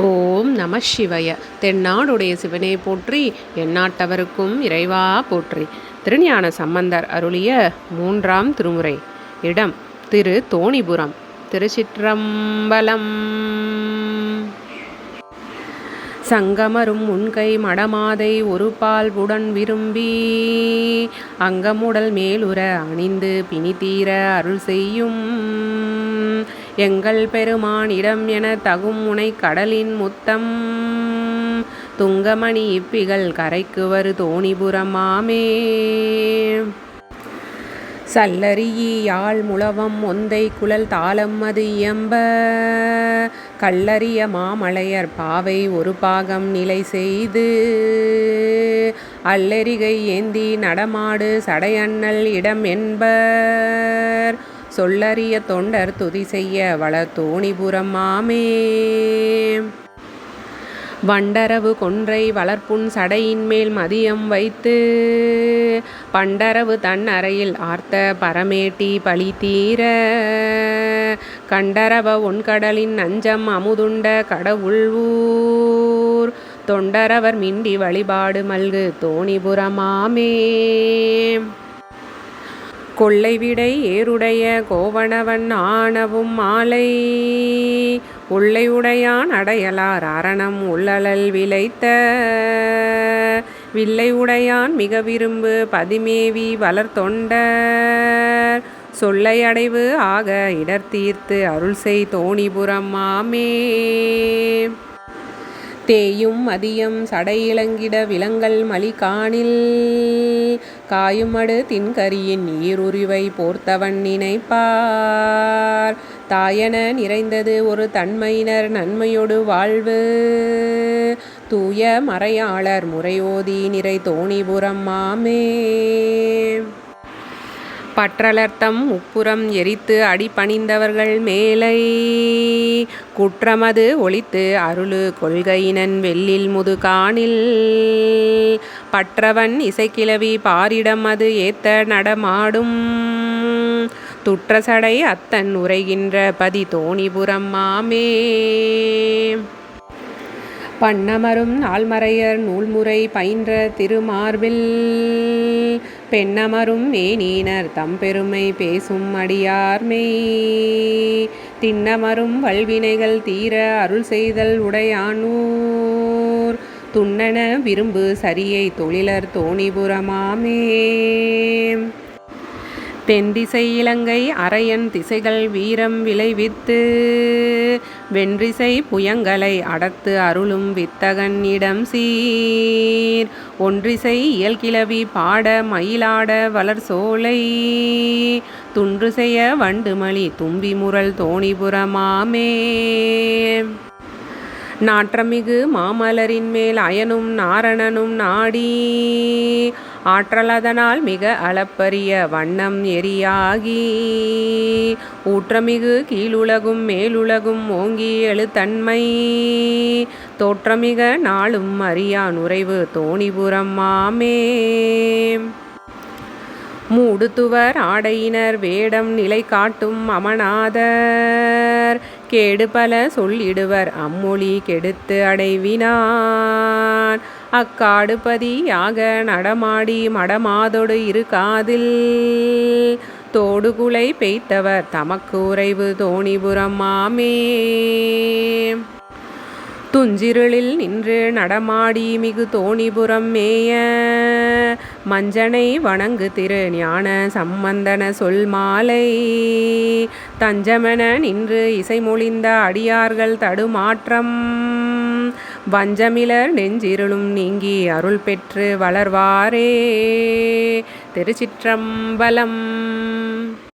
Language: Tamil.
ஓம் நம சிவய. தென்னாடுடைய சிவனே போற்றி எந்நாட்டவருக்கும் இறைவா போற்றி. திருஞான சம்பந்தர் அருளிய மூன்றாம் திருமுறை. இடம் திரு தோணிபுரம் திருச்சிற்றம்பலம். சங்கமரும் உன்கை மடமாதை ஒரு பால் உடன் விரும்பி அங்கமுடல் மேலுற அணிந்து பிணித்தீர அருள் செய்யும் எங்கள் பெருமானிடம் என தகும் முனை கடலின் முத்தம். துங்கமணி இப்பிகள் கரைக்கு வரு தோணிபுரமாமே சல்லரியாள் முழவம் ஒந்தை குழல் தாளம் அது இயம்ப. கல்லறிய மாமலையர் பாவை ஒரு பாகம் நிலை செய்து. அல்லரிகை ஏந்தி நடமாடு சடையண்ணல் இடம் என்பர். சொல்லறிய தொண்டர் துதி செய்ய வள தோணிபுரம் மாமே. வண்டரவு கொன்றை வளர்ப்புண் சடையின் மேல் மதியம் வைத்து பண்டரவு தன் அறையில் ஆர்த்த பரமேட்டி பழி தீர கண்டரவ ஒன்கடலின் நஞ்சம் அமுதுண்ட கடவுள் ஊர் தொண்டரவர் மிண்டி வழிபாடு மல்கு தோணிபுரமாமே கொள்ளை விடை ஏருடைய கோவணவன் ஆனவும் மாலை. உள்ளை உடையான் அடையலார் அரணம் உள்ளலல் விளைத்த. வில்லை உடையான் மிக விரும்பு பதிமேவி வளர்த்தொண்டர். சொல்லை அடைவு ஆக இடர்த்தீர்த்து அருள் செய் தோணிபுரம் மாமே. தேயும் மதியம் சடையிலங்கிட விலங்கல் மலிகாணில் காயுமடு தின்கரியின் ஈருரிவை போர்த்தவன் நினைப்பார். தாயன நிறைந்தது ஒரு தன்மையினர் நன்மையொடு வாழ்வு. தூய மறையாளர் முறையோதி நிறை தோணிபுரம் மாமே. பற்றலர்த்தம் உப்புறம் எரித்து அடிபணிந்தவர்கள் மேலை. குற்றமது ஒழித்து அருளு கொள்கையினன் வெள்ளில் முதுகானில் பற்றவன் இசைக்கிழவி பாரிடம் அது ஏத்த நடமாடும். துற்றசடை அத்தன் உரைகின்ற பதி தோணிபுரம் மாமே. பண்ணமரும் நாள்மறையர் நூல்முறை பயின்ற திருமார்பில். பெண்ணமரும் மேனீனர் தம்பெருமை பேசும் அடியார்மை திண்ணமரும் வல்வினைகள் தீர அருள் செய்தல் உடையானூர். துண்ணன விரும்பு சரியை தொழிலர் தோணிபுரமாமே தென்திசை இலங்கை அரையன் திசைகள் வீரம் விளைவித்து வென்றிசை புயங்களை அடத்து அருளும் வித்தகன் இடம் சீர். ஒன்றிசை இயல்கிழவி பாட மயிலாட வளர் சோலை துன்று செய்ய தும்பி முரல் தோணிபுரமாமே நாற்றமிகு மாமலரின் மேல் அயனும் நாரணனும் நாடி. ஆற்றலதனால் மிக அளப்பரிய வண்ணம் எரியாகி. ஊற்றமிகு கீழுலகும் மேலுலகும் ஓங்கி எழுத்தன்மை. தோற்றமிக நாளும் அறியா நுரைவு தோணிபுரம் மாமே. மூடுத்துவர் ஆடையினர் வேடம் நிலை காட்டும் அமநாதர் கேடு பல சொல்லிடுவர். அம்மொழி கெடுத்து அடைவினான். அக்காடுபதியாக நடமாடி மடமாதொடு இருக்காதில். காதில் தோடுகுலை பெய்த்தவர் தமக்கு உறைவு தோணிபுரம் மாமே. துஞ்சிருளில் நின்று நடமாடி மிகு தோணிபுரம் மேய. மஞ்சனை வணங்கு திரு ஞான சம்பந்தன சொல் மாலை. தஞ்சமென நின்று இசைமொழிந்த அடியார்கள் தடுமாற்றம். வஞ்சமிலர் நெஞ்சிருளும் நீங்கி அருள் பெற்று வளர்வாரே. திருச்சிற்றம்பலம்.